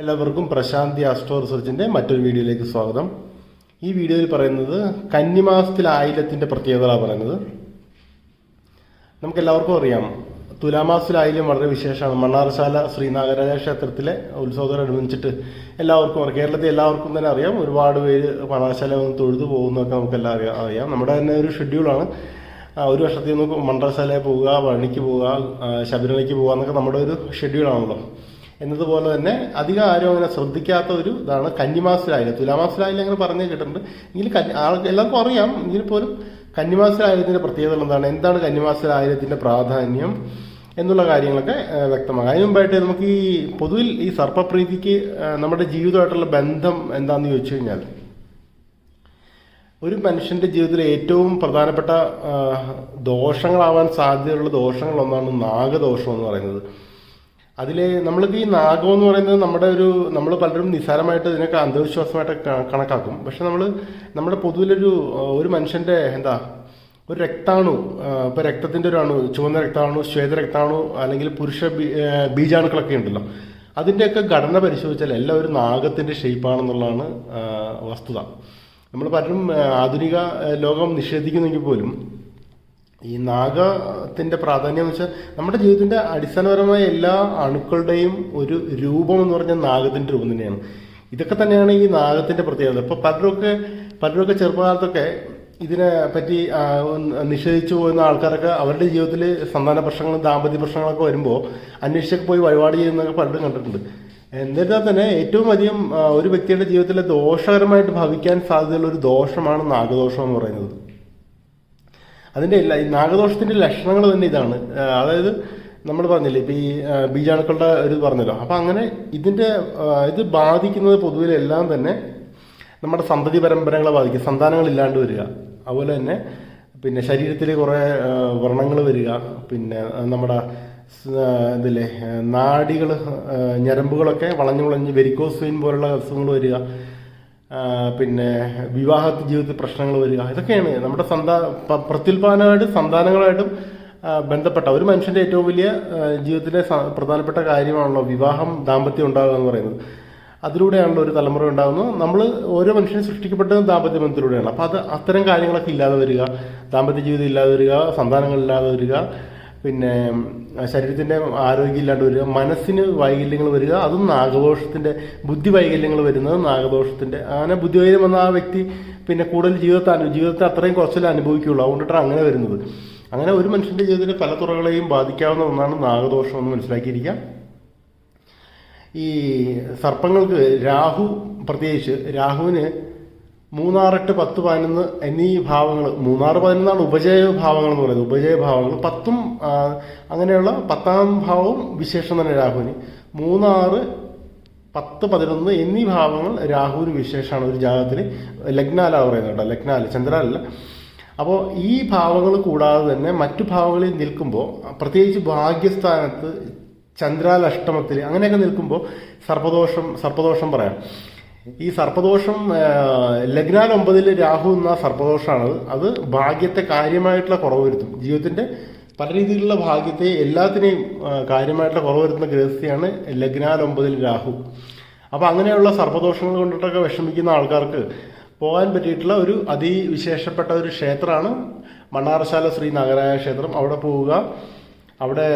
എല്ലാവർക്കും പ്രശാന്തി ആസ്ട്രോ റിസർച്ചിന്റെ മറ്റൊരു വീഡിയോയിലേക്ക് സ്വാഗതം. ഈ വീഡിയോയിൽ പറയുന്നത് കന്നിമാസത്തിൽ ആയില്യത്തിന്റെ പ്രത്യേകതകളാണ് പറയുന്നത്. നമുക്ക് എല്ലാവർക്കും അറിയാം തുലാമാസത്തിൽ ആയില്യം വളരെ വിശേഷമാണ്. മണ്ണാർശാല ശ്രീനാഗരാജ ക്ഷേത്രത്തിലെ ഉത്സവത്തോടനുബന്ധിച്ചിട്ട് എല്ലാവർക്കും അറിയാം. കേരളത്തിൽ എല്ലാവർക്കും തന്നെ അറിയാം ഒരുപാട് പേര് മണ്ണാർശാല വന്ന് തൊഴുതു പോകുന്നതൊക്കെ നമുക്കെല്ലാം അറിയാം അറിയാം. നമ്മുടെ തന്നെ ഒരു ഷെഡ്യൂളാണ് ഒരു വർഷത്തിൽ നിന്ന് മണ്ഡലശാലയിൽ പോവുക വഴിക്ക് പോവുക ശബരിമലയ്ക്ക് പോവുക എന്നൊക്കെ നമ്മുടെ ഒരു ഷെഡ്യൂളാണല്ലോ എന്നതുപോലെ തന്നെ അധികം ആരും അങ്ങനെ ശ്രദ്ധിക്കാത്ത ഒരു ഇതാണ് കന്നിമാസത്തിലായില്ല തുലാമാസത്തിലായില്ല അങ്ങനെ പറഞ്ഞു കേട്ടിട്ടുണ്ട്. എങ്കിലും ആൾക്ക് എല്ലാവർക്കും അറിയാം. എങ്കിൽ പോലും കന്നിമാസത്തിലായിരത്തിന്റെ പ്രത്യേകത എന്താണ്? എന്താണ് കന്നിമാസത്തിലായിരത്തിന്റെ പ്രാധാന്യം എന്നുള്ള കാര്യങ്ങളൊക്കെ വ്യക്തമാകും അതിന് മുമ്പായിട്ട് നമുക്ക് ഈ പൊതുവിൽ ഈ സർപ്പപ്രീതിക്ക് നമ്മുടെ ജീവിതമായിട്ടുള്ള ബന്ധം എന്താണെന്ന് ചോദിച്ചു കഴിഞ്ഞാൽ ഒരു മനുഷ്യന്റെ ജീവിതത്തിൽ ഏറ്റവും പ്രധാനപ്പെട്ട ദോഷങ്ങളാവാൻ സാധ്യതയുള്ള ദോഷങ്ങളൊന്നാണ് നാഗദോഷം എന്ന് പറയുന്നത്. അതിൽ നമ്മളിപ്പോൾ ഈ നാഗം എന്ന് പറയുന്നത് നമ്മുടെ ഒരു നമ്മൾ പലരും നിസ്സാരമായിട്ട് ഇതിനൊക്കെ അന്ധവിശ്വാസമായിട്ട് കണക്കാക്കും. പക്ഷെ നമ്മൾ നമ്മുടെ പൊതുവിലൊരു ഒരു മനുഷ്യന്റെ എന്താ ഒരു രക്താണു ഇപ്പോൾ രക്തത്തിന്റെ ഒരു അണു ചുവന്ന രക്താണു ശ്വേത രക്താണു അല്ലെങ്കിൽ പുരുഷ ബീജാണുക്കളൊക്കെ ഉണ്ടല്ലോ. അതിന്റെയൊക്കെ ഘടന പരിശോധിച്ചാൽ എല്ലാം ഒരു നാഗത്തിന്റെ ഷേപ്പാണെന്നുള്ളതാണ് ആ, വസ്തുത. നമ്മൾ പലരും ആധുനിക ലോകം നിഷേധിക്കുന്നെങ്കിൽ പോലും ഈ നാഗത്തിന്റെ പ്രാധാന്യം എന്ന് വെച്ചാൽ നമ്മുടെ ജീവിതത്തിന്റെ അടിസ്ഥാനപരമായ എല്ലാ അണുക്കളുടെയും ഒരു രൂപം എന്ന് പറഞ്ഞാൽ നാഗത്തിന്റെ രൂപം തന്നെയാണ്. ഇതൊക്കെ തന്നെയാണ് ഈ നാഗത്തിന്റെ പ്രത്യേകത. ഇപ്പൊ പലരൊക്കെ പലരൊക്കെ ചെറുപ്പകാലത്തൊക്കെ ഇതിനെ പറ്റി നിഷേധിച്ചു പോകുന്ന ആൾക്കാരൊക്കെ അവരുടെ ജീവിതത്തിൽ സന്താന പ്രശ്നങ്ങളും ദാമ്പത്യ പ്രശ്നങ്ങളൊക്കെ വരുമ്പോൾ അന്വേഷിച്ചൊക്കെ പോയി വഴിപാട് ചെയ്യുന്നൊക്കെ പലരും കണ്ടിട്ടുണ്ട്. എന്നിരുന്നാൽ തന്നെ ഏറ്റവും അധികം ഒരു വ്യക്തിയുടെ ജീവിതത്തിലെ ദോഷകരമായിട്ട് ഭവിക്കാൻ സാധ്യതയുള്ള ഒരു ദോഷമാണ് നാഗദോഷം എന്ന് പറയുന്നത്. ഇല്ല ഈ നാഗദോഷത്തിന്റെ ലക്ഷണങ്ങൾ തന്നെ ഇതാണ്. അതായത് നമ്മൾ പറഞ്ഞില്ലേ ഇപ്പോൾ ഈ ബീജാണുക്കളുടെ ഒരു പറഞ്ഞല്ലോ. അപ്പോൾ അങ്ങനെ ഇതിന്റെ ഇത് ബാധിക്കുന്നത് പൊതുവിലെല്ലാം തന്നെ നമ്മുടെ സന്തതി പരമ്പരകളെ ബാധിക്കും. സന്താനങ്ങൾ ഇല്ലാണ്ട് വരിക. അതുപോലെ തന്നെ പിന്നെ ശരീരത്തിൽ കുറേ വ്രണങ്ങൾ വരിക. പിന്നെ നമ്മുടെ ഇതില്ലേ നാടികൾ ഞരമ്പുകളൊക്കെ വളഞ്ഞു വളഞ്ഞ് വെരിക്കോസ് വെയിൻ പോലുള്ള അസുഖങ്ങൾ വരിക. പിന്നെ വിവാഹ ജീവിതത്തിൽ പ്രശ്നങ്ങൾ വരിക. ഇതൊക്കെയാണ് നമ്മുടെ സന്താ പ്രത്യുൽപാദനമായിട്ടും സന്താനങ്ങളായിട്ടും ബന്ധപ്പെട്ട ഒരു മനുഷ്യന്റെ ഏറ്റവും വലിയ ജീവിതത്തിലെ പ്രധാനപ്പെട്ട കാര്യമാണല്ലോ വിവാഹം ദാമ്പത്യം ഉണ്ടാകുക എന്ന് പറയുന്നത്. അതിലൂടെയാണല്ലോ ഒരു തലമുറ ഉണ്ടാകുന്നത് നമ്മൾ ഓരോ മനുഷ്യനും സൃഷ്ടിക്കപ്പെട്ടത് ദാമ്പത്യ ബന്ധത്തിലൂടെയാണ്. അപ്പോൾ അത് അത്തരം കാര്യങ്ങളൊക്കെ ഇല്ലാതെ വരിക. ദാമ്പത്യ ജീവിതം ഇല്ലാതെ വരിക. സന്താനങ്ങൾ ഇല്ലാതെ വരിക. പിന്നെ ശരീരത്തിന്റെ ശരീരത്തിന്റെ ആരോഗ്യം ഇല്ലാണ്ട് വരിക മനസ്സിന് വൈകല്യങ്ങൾ വരിക അതും നാഗദോഷത്തിന്റെ ബുദ്ധി വൈകല്യങ്ങൾ വരുന്നത് നാഗദോഷത്തിന്റെ അങ്ങനെ ബുദ്ധി വൈകല്യം വന്ന ആ വ്യക്തി പിന്നെ കൂടുതൽ ജീവിതത്തെ അനു- ജീവിതത്തെ അത്രയും കുറച്ചല്ലേ അനുഭവിക്കുകയുള്ളൂ അതുകൊണ്ടിട്ടാണ് അങ്ങനെ വരുന്നത്. അങ്ങനെ ഒരു മനുഷ്യന്റെ ജീവിതത്തിന്റെ പല തുറകളെയും ബാധിക്കാവുന്ന ഒന്നാണ് നാഗദോഷം എന്ന് മനസ്സിലാക്കിയിരിക്കാം ഈ സർപ്പങ്ങൾക്ക് രാഹു പ്രത്യേകിച്ച് രാഹുവിന് മൂന്നാറെട്ട് പത്ത് പതിനൊന്ന് എന്നീ ഭാവങ്ങൾ മൂന്നാറ് പതിനൊന്നാണ് ഉപജയ ഭാവങ്ങൾ എന്ന് പറയുന്നത്. ഉപജയ ഭാവങ്ങൾ. പത്തും അങ്ങനെയുള്ള പത്താം ഭാവവും വിശേഷം തന്നെ രാഹുവിന്. മൂന്നാറ് പത്ത് പതിനൊന്ന് എന്നീ ഭാവങ്ങൾ രാഹുവിന് വിശേഷമാണ് ഒരു ജാതകത്തിന് ലഗ്നാല പറയുന്നത് കേട്ടോ ലഗ്നാല ചന്ദ്രാലല്ല അപ്പോൾ ഈ ഭാവങ്ങൾ കൂടാതെ തന്നെ മറ്റു ഭാവങ്ങളിൽ നിൽക്കുമ്പോൾ പ്രത്യേകിച്ച് ഭാഗ്യസ്ഥാനത്ത് ചന്ദ്രാൽ അഷ്ടമത്തിൽ അങ്ങനെയൊക്കെ നിൽക്കുമ്പോൾ സർപ്പദോഷം സർപ്പദോഷം പറയാം. ഈ സർപ്പദോഷം ലഗ്നാൽ ഒമ്പതിൽ രാഹു എന്ന സർപ്പദോഷമാണ് അത് ഭാഗ്യത്തെ കാര്യമായിട്ടുള്ള കുറവ് വരുത്തും. ജീവിതത്തിന്റെ പല രീതിയിലുള്ള ഭാഗ്യത്തെ എല്ലാത്തിനെയും കാര്യമായിട്ടുള്ള കുറവ് വരുത്തുന്ന ഗ്രഹസ്ഥയാണ് ലഗ്നാൽ ഒമ്പതിൽ രാഹു. അപ്പോൾ അങ്ങനെയുള്ള സർപ്പദോഷങ്ങൾ കൊണ്ടിട്ടൊക്കെ വിഷമിക്കുന്ന ആൾക്കാർക്ക് പോകാൻ പറ്റിയിട്ടുള്ള ഒരു അതിവിശേഷപ്പെട്ട ഒരു ക്ഷേത്രമാണ് മണ്ണാറശാല ശ്രീ നാഗരാജ ക്ഷേത്രം. അവിടെ പോവുക അവിടെ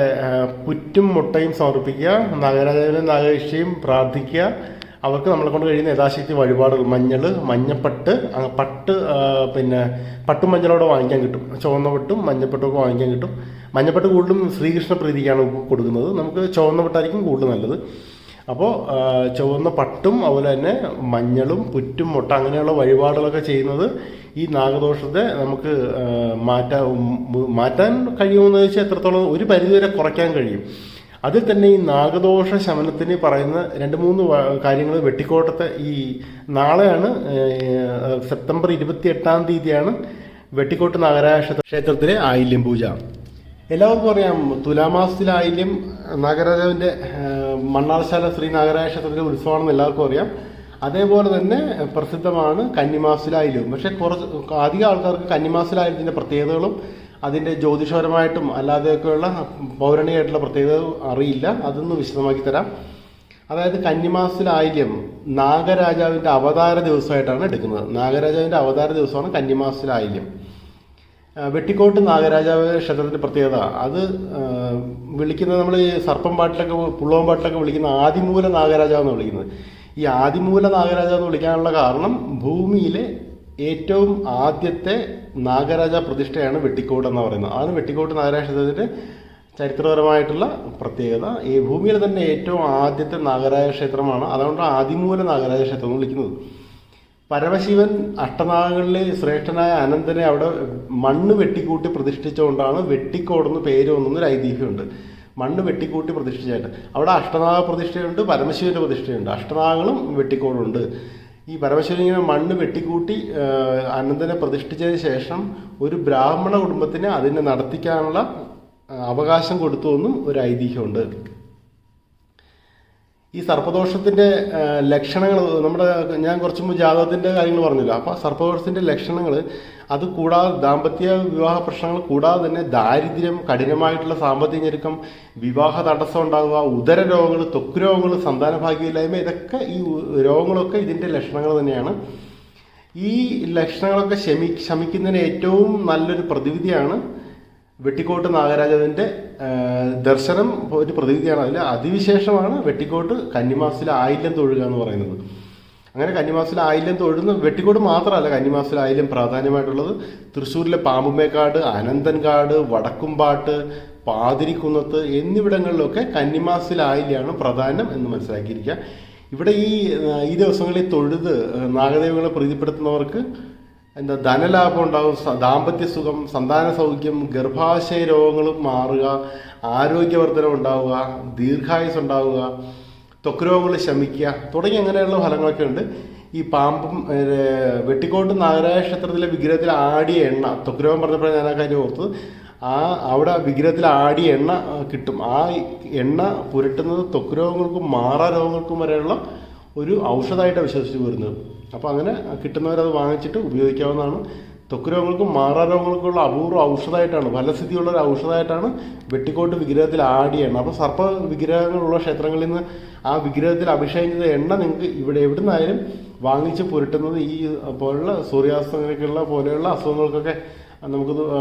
പുറ്റും മുട്ടയും സമർപ്പിക്കുക നാഗരാജാവിനും നാഗേഷിയും പ്രാർത്ഥിക്കുക അവർക്ക് നമ്മളെ കൊണ്ട് കഴിയുന്ന യഥാശക്തി വഴിപാടുകൾ. മഞ്ഞൾ മഞ്ഞപ്പട്ട് പട്ട് പിന്നെ പട്ടും മഞ്ഞളോടെ വാങ്ങിക്കാൻ കിട്ടും. ചുവന്ന പട്ടും മഞ്ഞപ്പട്ടും ഒക്കെ വാങ്ങിക്കാൻ കിട്ടും. മഞ്ഞപ്പട്ട് കൂടുതലും ശ്രീകൃഷ്ണ പ്രീതിക്കാണ് കൊടുക്കുന്നത്. നമുക്ക് ചുവന്ന പട്ടായിരിക്കും കൂടുതൽ നല്ലത്. അപ്പോൾ ചുവന്ന പട്ടും അതുപോലെ തന്നെ മഞ്ഞളും പുറ്റും മുട്ട അങ്ങനെയുള്ള വഴിപാടുകളൊക്കെ ചെയ്യുന്നത് ഈ നാഗദോഷത്തെ നമുക്ക് മാറ്റാൻ മാറ്റാൻ കഴിയുമെന്ന് വെച്ചാൽ എത്രത്തോളം ഒരു പരിധിവരെ കുറയ്ക്കാൻ കഴിയും. അതിൽ തന്നെ ഈ നാഗദോഷ ശമനത്തിന് പറയുന്ന രണ്ട് മൂന്ന് കാര്യങ്ങൾ വെട്ടിക്കോട്ടത്തെ ഈ നാളെയാണ് സെപ്റ്റംബർ ഇരുപത്തി എട്ടാം തീയതിയാണ് വെട്ടിക്കോട്ട് നാഗരാജ ക്ഷേത്രത്തിലെ ആയില്യം പൂജ. എല്ലാവർക്കും അറിയാം തുലാമാസത്തിലെ ആയില്യം നാഗരാജാവിന്റെ മണ്ണാർശാല ശ്രീ നാഗരാജ ക്ഷേത്രത്തിലെ ഉത്സവമാണെന്ന് എല്ലാവർക്കും അറിയാം. അതേപോലെ തന്നെ പ്രസിദ്ധമാണ് കന്നിമാസത്തിലായാലും പക്ഷേ കുറച്ച് അധികം ആൾക്കാർക്ക് കന്നിമാസത്തിലായതിന്റെ പ്രത്യേകതകളും അതിന്റെ ജ്യോതിഷപരമായിട്ടും അല്ലാതെയൊക്കെയുള്ള പൗരാണികമായിട്ടുള്ള പ്രത്യേകത അറിയില്ല. അതൊന്ന് വിശദമാക്കി തരാം. അതായത് കന്നിമാസത്തിലായില്യം നാഗരാജാവിന്റെ അവതാര ദിവസമായിട്ടാണ് എടുക്കുന്നത്. നാഗരാജാവിന്റെ അവതാര ദിവസമാണ് കന്നിമാസത്തിലായില്യം വെട്ടിക്കോട്ട് നാഗരാജാവ് ക്ഷേത്രത്തിന്റെ പ്രത്യേകത. അത് വിളിക്കുന്നത് നമ്മൾ ഈ സർപ്പം പാട്ടിലൊക്കെ പുള്ളവൻ പാട്ടിലൊക്കെ വിളിക്കുന്ന ആദിമൂല നാഗരാജാവ് എന്ന് വിളിക്കുന്നത്. ഈ ആദിമൂല നാഗരാജാവ് എന്ന് വിളിക്കാനുള്ള കാരണം ഭൂമിയിലെ ഏറ്റവും ആദ്യത്തെ നാഗരാജ പ്രതിഷ്ഠയാണ് വെട്ടിക്കോട് എന്ന് പറയുന്നത്. അതാണ് വെട്ടിക്കോട്ട് നാഗരാജക്ഷേത്രത്തിന്റെ ചരിത്രപരമായിട്ടുള്ള പ്രത്യേകത. ഈ ഭൂമിയിൽ തന്നെ ഏറ്റവും ആദ്യത്തെ നാഗരാജ ക്ഷേത്രമാണ് അതുകൊണ്ട് ആദിമൂല നാഗരാജ ക്ഷേത്രം എന്ന് വിളിക്കുന്നത്. പരമശിവൻ അഷ്ടനാഗങ്ങളിലെ ശ്രേഷ്ഠനായ അനന്തനെ അവിടെ മണ്ണ് വെട്ടിക്കൂട്ടി പ്രതിഷ്ഠിച്ചുകൊണ്ടാണ് വെട്ടിക്കോടെന്ന് പേര് വന്നൊരു ഐതിഹ്യമുണ്ട്. മണ്ണ് വെട്ടിക്കൂട്ടി പ്രതിഷ്ഠിച്ചായിട്ട് അവിടെ അഷ്ടനാഗ പ്രതിഷ്ഠയുണ്ട് പരമശിവന്റെ പ്രതിഷ്ഠയുണ്ട്. അഷ്ടനാഗങ്ങളും വെട്ടിക്കോടുണ്ട്. ഈ പരമശിവൻ ഇങ്ങനെ മണ്ണ് വെട്ടിക്കൂട്ടി അനന്തനെ പ്രതിഷ്ഠിച്ചതിന് ശേഷം ഒരു ബ്രാഹ്മണ കുടുംബത്തിന് അതിനെ നടത്തിക്കാനുള്ള അവകാശം കൊടുത്തു എന്നും ഒരു ഐതിഹ്യമുണ്ട്. ഈ സർപ്പദോഷത്തിന്റെ ലക്ഷണങ്ങൾ നമ്മുടെ ഞാൻ കുറച്ച് മുമ്പ് ജാതകത്തിന്റെ കാര്യങ്ങൾ പറഞ്ഞില്ല. അപ്പോൾ സർപ്പദോഷത്തിന്റെ ലക്ഷണങ്ങൾ അത് കൂടാതെ ദാമ്പത്യ വിവാഹ പ്രശ്നങ്ങൾ കൂടാതെ തന്നെ ദാരിദ്ര്യം കഠിനമായിട്ടുള്ള സാമ്പത്തിക ഞെരുക്കം വിവാഹ തടസ്സം ഉണ്ടാകുക ഉദര രോഗങ്ങൾ ത്വക്ക് രോഗങ്ങൾ സന്താന ഭാഗ്യമില്ലായ്മ ഇതൊക്കെ ഈ രോഗങ്ങളൊക്കെ ഇതിന്റെ ലക്ഷണങ്ങൾ തന്നെയാണ്. ഈ ലക്ഷണങ്ങളൊക്കെ ശമി ശമിക്കുന്നതിന് ഏറ്റവും നല്ലൊരു പ്രതിവിധിയാണ് വെട്ടിക്കോട്ട് നാഗരാജാവിന്റെ ദർശനം ഒരു പ്രതിവിധിയാണ് അതിൽ അതിവിശേഷമാണ് വെട്ടിക്കോട്ട് കന്നിമാസത്തിൽ ആയില്യം തൊഴുക എന്ന് പറയുന്നത്. അങ്ങനെ കന്നിമാസിൽ ആയില്യം തൊഴുന്ന വെട്ടിക്കോട്ട് മാത്രമല്ല കന്നിമാസിൽ ആയില്യം പ്രാധാന്യമായിട്ടുള്ളത്. തൃശ്ശൂരിലെ പാമ്പുമേക്കാട് അനന്തൻകാട് വടക്കുംപാട്ട് പാതിരിക്കുന്നത്ത് എന്നിവിടങ്ങളിലൊക്കെ കന്നിമാസിൽ ആയില്യാണ് പ്രധാനം എന്ന് മനസ്സിലാക്കിയിരിക്കുക. ഇവിടെ ഈ ഈ ദിവസങ്ങളിൽ തൊഴുത് നാഗദേവങ്ങളെ പ്രീതിപ്പെടുത്തുന്നവർക്ക് എന്താ ധനലാഭം ഉണ്ടാവും സ- ദാമ്പത്യ സുഖം സന്താന സൗഖ്യം ഗർഭാശയ രോഗങ്ങളും മാറുക ആരോഗ്യവർദ്ധനം ഉണ്ടാവുക ദീർഘായുസ് ഉണ്ടാവുക ത്വക്ക് രോഗങ്ങൾ ശമിക്കുക തുടങ്ങി അങ്ങനെയുള്ള ഫലങ്ങളൊക്കെ ഉണ്ട്. ഈ പാമ്പും വെട്ടിക്കോട്ട് നാഗരായ ക്ഷേത്രത്തിലെ വിഗ്രഹത്തിൽ ആടിയ എണ്ണ ത്വക്ക് രോഗം പറഞ്ഞപ്പോഴാണ് ഞാൻ ആ കാര്യം ഓർത്തത്. ആ അവിടെ വിഗ്രഹത്തിൽ ആടിയ എണ്ണ കിട്ടും. ആ എണ്ണ പുരട്ടുന്നത് ത്വക്ക് രോഗങ്ങൾക്കും മാറാ രോഗങ്ങൾക്കും വരെയുള്ള ഒരു ഔഷധമായിട്ടാണ് വിശ്വസിച്ച് വരുന്നത്. അപ്പോൾ അങ്ങനെ കിട്ടുന്നവരത് വാങ്ങിച്ചിട്ട് ഉപയോഗിക്കാവുന്നതാണ്. ത്വക്ക് രോഗങ്ങൾക്കും മാറാ രോഗങ്ങൾക്കുള്ള അപൂർവ ഔഷധമായിട്ടാണ് ഫലസ്ഥിതിയുള്ള ഒരു ഔഷധമായിട്ടാണ് വെട്ടിക്കോട്ട് വിഗ്രഹത്തിൽ ആഡ് ചെയ്യണം അപ്പോൾ സർപ്പ വിഗ്രഹങ്ങളുള്ള ക്ഷേത്രങ്ങളിൽ നിന്ന് ആ വിഗ്രഹത്തിൽ അഭിഷേകം ചെയ്ത എണ്ണ നിങ്ങൾക്ക് ഇവിടെ എവിടെ നിന്നായാലും വാങ്ങിച്ച് പുരട്ടുന്നത് ഈ പോലുള്ള സൂര്യാസ്തങ്ങനെയൊക്കെയുള്ള പോലെയുള്ള അസുഖങ്ങൾക്കൊക്കെ നമുക്കത് ആ,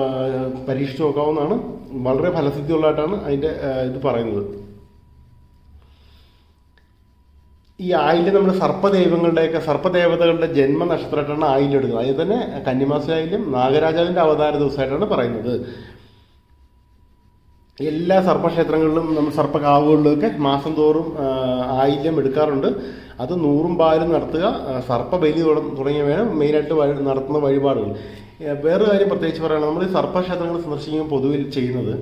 പരീക്ഷിച്ച് നോക്കാവുന്നതാണ്. വളരെ ഫലസിദ്ധിയുള്ളതായിട്ടാണ് അതിന്റെ ഇത് പറയുന്നത്. ഈ ആയിൽ നമ്മൾ സർപ്പദൈവങ്ങളുടെയൊക്കെ സർപ്പദേവതകളുടെ ജന്മനക്ഷത്രമായിട്ടാണ് ആയിൽ എടുക്കുന്നത് അതിൽ തന്നെ കന്നിമാസമായാലും നാഗരാജാവിന്റെ അവതാര ദിവസമായിട്ടാണ് പറയുന്നത്. എല്ലാ സർപ്പക്ഷേത്രങ്ങളിലും നമ്മൾ സർപ്പകാവുകളിലൊക്കെ മാസം തോറും ആയില്യം എടുക്കാറുണ്ട്. അത് നൂറും പാലും നടത്തുക സർപ്പബലി തുടങ്ങിയവയാണ് മെയിനായിട്ട് നടത്തുന്ന വഴിപാടുകൾ. വേറൊരു വേറെ കാര്യം പ്രത്യേകിച്ച് പറയുകയാണെങ്കിൽ നമ്മൾ ഈ സർപ്പക്ഷേത്രങ്ങൾ സന്ദർശിക്കുമ്പോൾ പൊതുവിൽ ചെയ്യുന്നത്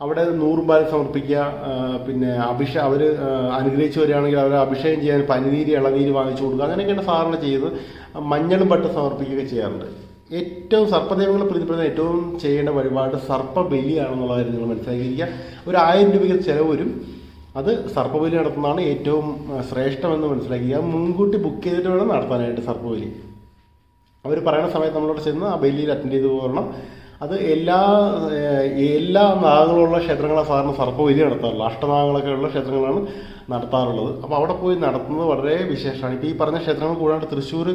അവിടെ നൂറും പാലും സമർപ്പിക്കുക പിന്നെ അഭിഷ അവർ അനുഗ്രഹിച്ചു വരികയാണെങ്കിൽ അവരെ അഭിഷേകം ചെയ്യാൻ പനിനീര് ഇളനീര് വാങ്ങിച്ചു കൊടുക്കുക. അങ്ങനെയൊക്കെയാണ് സാധാരണ ചെയ്യുന്നത്. മഞ്ഞളും പട്ട് സമർപ്പിക്കുകയൊക്കെ ചെയ്യാറുണ്ട്. ഏറ്റവും സർപ്പദേവങ്ങളെ പ്രീതിപ്പെടുന്ന ഏറ്റവും ചെയ്യേണ്ട വഴിപാട് സർപ്പബലിയാണെന്നുള്ള കാര്യം നിങ്ങൾ മനസ്സിലാക്കിയിരിക്കുക. ഒരു ആയിരം രൂപയ്ക്ക് ചിലവ് വരും. അത് സർപ്പബലി നടത്തുന്നതാണ് ഏറ്റവും ശ്രേഷ്ഠമെന്ന് മനസ്സിലാക്കിയ മുൻകൂട്ടി ബുക്ക് ചെയ്തിട്ട് വേണം നടത്താനായിട്ട് സർപ്പബലി. അവർ പറയുന്ന സമയത്ത് നമ്മളോട് ചെന്ന് ആ ബലിയിൽ അറ്റൻഡ് ചെയ്ത് പോരണം. അത് എല്ലാ എല്ലാ നാഗങ്ങളുള്ള ക്ഷേത്രങ്ങളെ സാധാരണ സർപ്പബലി നടത്താറുള്ളത് അഷ്ടനാഗങ്ങളൊക്കെ ഉള്ള ക്ഷേത്രങ്ങളാണ് നടത്താറുള്ളത്. അപ്പോൾ അവിടെ പോയി നടത്തുന്നത് വളരെ വിശേഷമാണ്. ഇപ്പോൾ ഈ പറഞ്ഞ ക്ഷേത്രങ്ങൾ കൂടാണ്ട് തൃശ്ശൂർ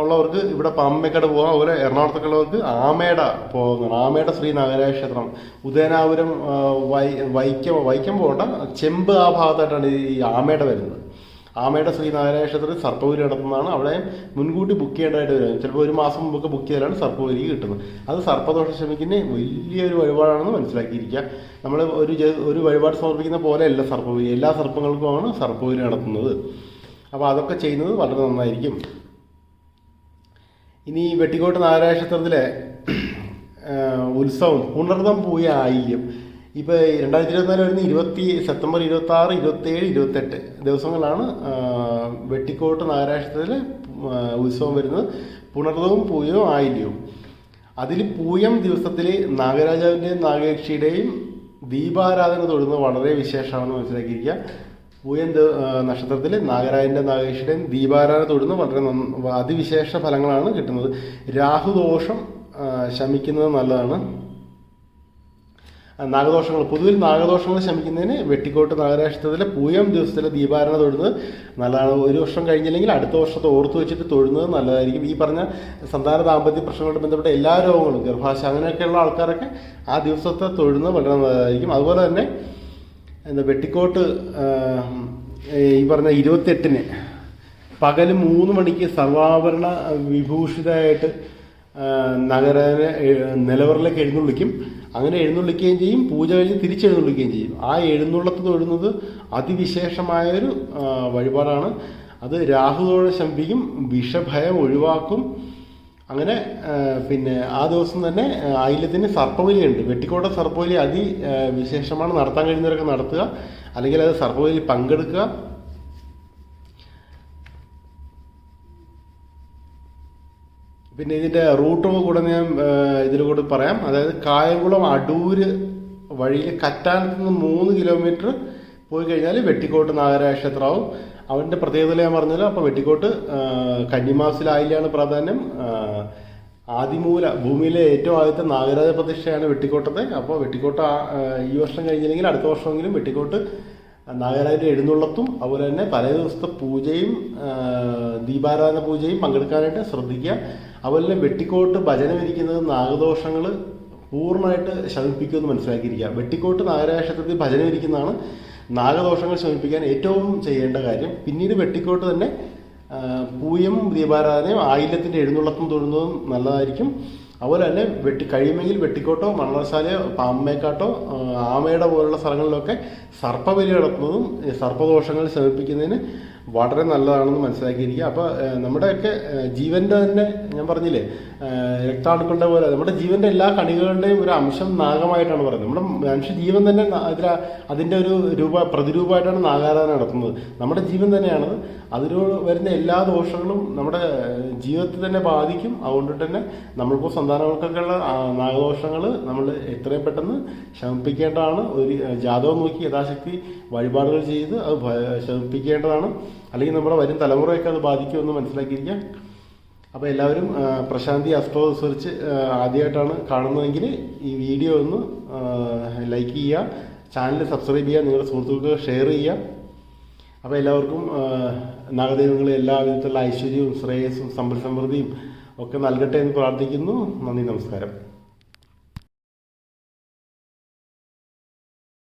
ഉള്ളവർക്ക് ഇവിടെ പാമ്പേക്കട പോകാം. അതുപോലെ എറണാകുളത്തൊക്കെ ഉള്ളവർക്ക് ആമേട പോകുന്നതാണ്. ആമേട ശ്രീ നാഗരായ ക്ഷേത്രം ഉദയനാപുരം വൈ വൈക്കം വൈക്കം പോകണ്ട. ചെമ്പ് ആ ഭാഗത്തായിട്ടാണ് ഈ ആമേട വരുന്നത്. ആമയുടെ ശ്രീ നാരായണ ക്ഷേത്രത്തിൽ സർപ്പപൂരി നടത്തുന്നതാണ്. അവിടെ മുൻകൂട്ടി ബുക്ക് ചെയ്യേണ്ടതായിട്ട് വരും. ചിലപ്പോൾ ഒരു മാസം മുമ്പൊക്കെ ബുക്ക് ചെയ്താലാണ് സർപ്പപൂരി കിട്ടുന്നത്. അത് സർപ്പദോഷ ശമിക്കുന്ന വലിയൊരു വഴിപാടാണെന്ന് മനസ്സിലാക്കിയിരിക്കുക. നമ്മൾ ഒരു ഒരു വഴിപാട് സമർപ്പിക്കുന്ന പോലെയല്ല സർപ്പപൂരി എല്ലാ സർപ്പങ്ങൾക്കുമാണ് സർപ്പപൂരി നടത്തുന്നത്. അപ്പോൾ അതൊക്കെ ചെയ്യുന്നത് വളരെ നന്നായിരിക്കും. ഇനി വെട്ടിക്കോട്ട് നാരായണ ക്ഷേത്രത്തിലെ ഉത്സവം പുണർതം പൂയ ആയില്യം. ഇപ്പോൾ രണ്ടായിരത്തി ഇരുപത്തിനാല് വരുന്ന ഇരുപത്തി സെപ്റ്റംബർ ഇരുപത്തി ആറ് ഇരുപത്തി ഏഴ് ഇരുപത്തെട്ട് ദിവസങ്ങളാണ് വെട്ടിക്കോട്ട് നാരായണ ഉത്സവം വരുന്നത്. പുണർതവും പൂയവും ആയില്യവും. അതിൽ പൂയം ദിവസത്തിൽ നാഗരാജാവിന്റെയും നാഗയക്ഷിയുടെയും ദീപാരാധന തൊഴുന്നത് വളരെ വിശേഷമാണെന്ന് മനസ്സിലാക്കിയിരിക്കുക. പൂയം നക്ഷത്രത്തിൽ നാഗരാജന്റെ നാഗേഷിയുടെയും ദീപാരാധന തൊടുന്ന വളരെ അതിവിശേഷ ഫലങ്ങളാണ് കിട്ടുന്നത്. രാഹുദോഷം ശമിക്കുന്നത് നല്ലതാണ്. നാഗദോഷങ്ങൾ പൊതുവിൽ നാഗദോഷങ്ങൾ ശമിക്കുന്നതിന് വെട്ടിക്കോട്ട് നാഗരാഷ്ട്രത്തിലെ പൂയം ദിവസത്തിലെ ദീപാരണ തൊഴുന്നത് നല്ലതാണ്. ഒരു വർഷം കഴിഞ്ഞില്ലെങ്കിൽ അടുത്ത വർഷത്തെ ഓർത്ത് വെച്ചിട്ട് തൊഴുന്നത് നല്ലതായിരിക്കും. ഈ പറഞ്ഞ സന്താന ദാമ്പത്യ പ്രശ്നങ്ങളോട് ബന്ധപ്പെട്ട എല്ലാ രോഗങ്ങളും ഗർഭാശ അങ്ങനെയൊക്കെയുള്ള ആൾക്കാരൊക്കെ ആ ദിവസത്തെ തൊഴുന്നത് വളരെ നല്ലതായിരിക്കും. അതുപോലെ തന്നെ എന്താ വെട്ടിക്കോട്ട് ഈ പറഞ്ഞ ഇരുപത്തെട്ടിന് പകൽ മൂന്ന് മണിക്ക് സർവാഭരണ വിഭൂഷിതമായിട്ട് നഗരനെ നിലവറിലേക്ക് എഴുന്നള്ളിക്കും. അങ്ങനെ എഴുന്നള്ളിക്കുകയും ചെയ്യും. പൂജ കഴിഞ്ഞ് തിരിച്ചെഴുന്നള്ളിക്കുകയും ചെയ്യും. ആ എഴുന്നള്ളത്ത് തൊഴുന്നത് അതിവിശേഷമായൊരു വഴിപാടാണ്. അത് രാഹുതോടെ ശമിപ്പിക്കും വിഷഭയം ഒഴിവാക്കും. അങ്ങനെ പിന്നെ ആ ദിവസം തന്നെ അയിലത്തിന് സർപ്പവലി ഉണ്ട് വെട്ടിക്കോട്ട സർപ്പവലി അതി വിശേഷമാണ് നടത്താൻ കഴിയുന്നവരൊക്കെ നടത്തുക. അല്ലെങ്കിൽ അത് സർപ്പവലി പങ്കെടുക്കുക. പിന്നെ ഇതിന്റെ റൂട്ടും കൂടെ ഞാൻ ഇതിൽ കൂടെ പറയാം. അതായത് കായംകുളം അടൂര് വഴിയിൽ കറ്റാനത്ത് നിന്ന് മൂന്ന് കിലോമീറ്റർ പോയി കഴിഞ്ഞാൽ വെട്ടിക്കോട്ട് നാഗരാജ ക്ഷേത്രമാവും അവന്റെ പ്രത്യേകത ഞാൻ പറഞ്ഞല്ലോ. അപ്പോൾ വെട്ടിക്കോട്ട് കന്നിമാസിലായില്ലാണ് പ്രാധാന്യം. ആദിമൂല ഭൂമിയിലെ ഏറ്റവും ആദ്യത്തെ നാഗരാജ പ്രതിഷ്ഠയാണ് വെട്ടിക്കോട്ടത്തെ. അപ്പോൾ വെട്ടിക്കോട്ട് ഈ വർഷം കഴിഞ്ഞില്ലെങ്കിൽ അടുത്ത വർഷമെങ്കിലും വെട്ടിക്കോട്ട് നാഗരാജന്റെ എഴുന്നള്ളത്തും അതുപോലെ തന്നെ പല ദിവസത്തെ പൂജയും ദീപാരാധന പൂജയും പങ്കെടുക്കാനായിട്ട് ശ്രദ്ധിക്കുക. തന്നെ വെട്ടിക്കോട്ട് ഭജന ഇരിക്കുന്നത് നാഗദോഷങ്ങൾ പൂർണമായിട്ട് ശമിപ്പിക്കുമെന്ന് മനസ്സിലാക്കിയിരിക്കുക. വെട്ടിക്കോട്ട് നാഗരാജ ക്ഷേത്രത്തിൽ ഭജന ഇരിക്കുന്നതാണ് നാഗദോഷങ്ങൾ ശമിപ്പിക്കാൻ ഏറ്റവും ചെയ്യേണ്ട കാര്യം. പിന്നീട് വെട്ടിക്കോട്ട് തന്നെ പൂയം ദീപാരാധനയും ആയില്യത്തിന്റെ എഴുന്നള്ളത്തും തൊഴുന്നതും നല്ലതായിരിക്കും. അതുപോലെ തന്നെ വെട്ടി കഴിയുമെങ്കിൽ വെട്ടിക്കോട്ടോ മണ്ണശാലയോ പാമ്പേക്കാട്ടോ ആമയുടെ പോലുള്ള സ്ഥലങ്ങളിലൊക്കെ സർപ്പബലി നടത്തുന്നതും സർപ്പദോഷങ്ങൾ ശമിപ്പിക്കുന്നതിന് വളരെ നല്ലതാണെന്ന് മനസ്സിലാക്കിയിരിക്കുക. അപ്പോൾ നമ്മുടെയൊക്കെ ജീവന്റെ തന്നെ ഞാൻ പറഞ്ഞില്ലേ രക്താണുക്കളുടെ പോലെ നമ്മുടെ ജീവന്റെ എല്ലാ കണികളുടെയും ഒരു അംശം നാഗമായിട്ടാണ് പറയുന്നത്. നമ്മുടെ മനുഷ്യ ജീവൻ തന്നെ അതിൽ അതിന്റെ ഒരു രൂപ പ്രതിരൂപമായിട്ടാണ് നാഗാരാധന നടത്തുന്നത്. നമ്മുടെ ജീവൻ തന്നെയാണത് അതിനോട് വരുന്ന എല്ലാ ദോഷങ്ങളും നമ്മുടെ ജീവിതത്തിൽ ജീവിതത്തെ തന്നെ ബാധിക്കും. അതുകൊണ്ട് തന്നെ നമ്മളിപ്പോൾ സന്താനങ്ങൾക്കൊക്കെയുള്ള നാഗദോഷങ്ങൾ നമ്മൾ എത്രയും പെട്ടെന്ന് ശമിപ്പിക്കേണ്ടതാണ്. ഒരു ജാതകം നോക്കി യഥാശക്തി വഴിപാടുകൾ ചെയ്ത് അത് ശമിപ്പിക്കേണ്ടതാണ്. അല്ലെങ്കിൽ നമ്മുടെ വരും തലമുറയൊക്കെ അത് ബാധിക്കുമെന്ന് മനസ്സിലാക്കിയിരിക്കാം അപ്പോൾ എല്ലാവരും പ്രശാന്തി അസ്ട്രോ റിസർച്ച് ആദ്യമായിട്ടാണ് കാണുന്നതെങ്കിൽ ഈ വീഡിയോ ഒന്ന് ലൈക്ക് ചെയ്യുക. ചാനൽ സബ്സ്ക്രൈബ് ചെയ്യുക. നിങ്ങളുടെ സുഹൃത്തുക്കൾക്ക് ഷെയർ ചെയ്യുക. അപ്പോൾ എല്ലാവർക്കും നാഗദൈവങ്ങളെ എല്ലാ വിധത്തിലുള്ള ഐശ്വര്യവും ശ്രേയസ്സും സമ്പൽ സമൃദ്ധിയും ഒക്കെ നൽകട്ടെ എന്ന് പ്രാർത്ഥിക്കുന്നു. നന്ദി നമസ്കാരം.